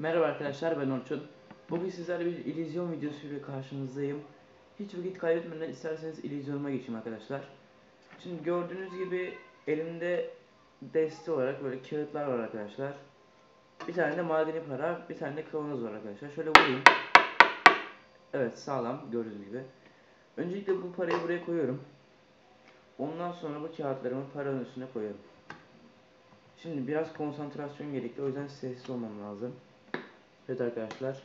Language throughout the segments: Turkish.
Merhaba arkadaşlar ben Orçun. Bugün sizlerle bir illüzyon videosu ile karşınızdayım. Hiç vakit kaybetmeden isterseniz illüzyonuma geçeyim arkadaşlar. Şimdi gördüğünüz gibi elimde deste olarak böyle kağıtlar var arkadaşlar. Bir tane de madeni para, bir tane de kavanoz var arkadaşlar. Şöyle vurayım. Evet sağlam gördüğünüz gibi. Öncelikle bu parayı buraya koyuyorum. Ondan sonra bu kağıtlarımı paranın üstüne koyuyorum. Şimdi biraz konsantrasyon gerekli o yüzden sessiz olmam lazım. Evet arkadaşlar.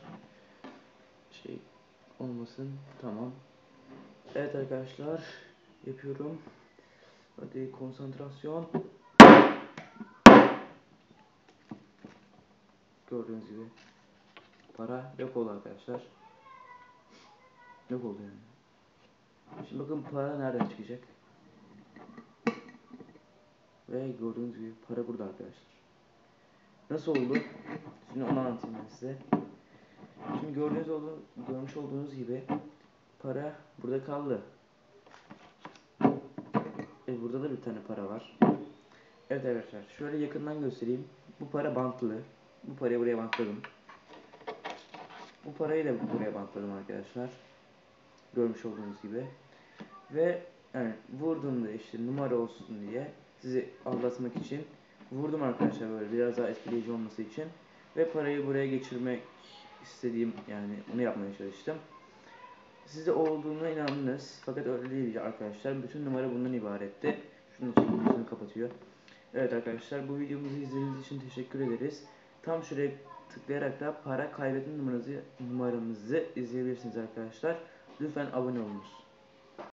Şey olmasın. Tamam. Evet arkadaşlar. Yapıyorum. Hadi konsantrasyon. Gördüğünüz gibi. Para yok oldu arkadaşlar. Yok oldu yani. Şimdi bakın para nereden çıkacak. Ve gördüğünüz gibi para burada arkadaşlar. Nasıl oldu? Şimdi onu anlatayım ben size. Şimdi gördüğünüz oldu, görmüş olduğunuz gibi para burada kaldı. E burada da bir tane para var. Evet arkadaşlar şöyle yakından göstereyim. Bu para bantlı. Bu parayı buraya bantladım. Bu parayı da buraya bantladım arkadaşlar. Görmüş olduğunuz gibi. Ve yani vurduğumda işte numara olsun diye sizi aldatmak için vurdum arkadaşlar böyle biraz daha etkileyici olması için ve parayı buraya geçirmek istediğim yani onu yapmaya çalıştım. Siz de olduğuna inandınız fakat öyle değil arkadaşlar. Bütün numara bundan ibaretti. Şunu çekimini kapatıyor. Evet arkadaşlar bu videomuzu izlediğiniz için teşekkür ederiz. Tam şuraya tıklayarak da para kaybetme numaranızı, numaramızı izleyebilirsiniz arkadaşlar. Lütfen abone olunuz.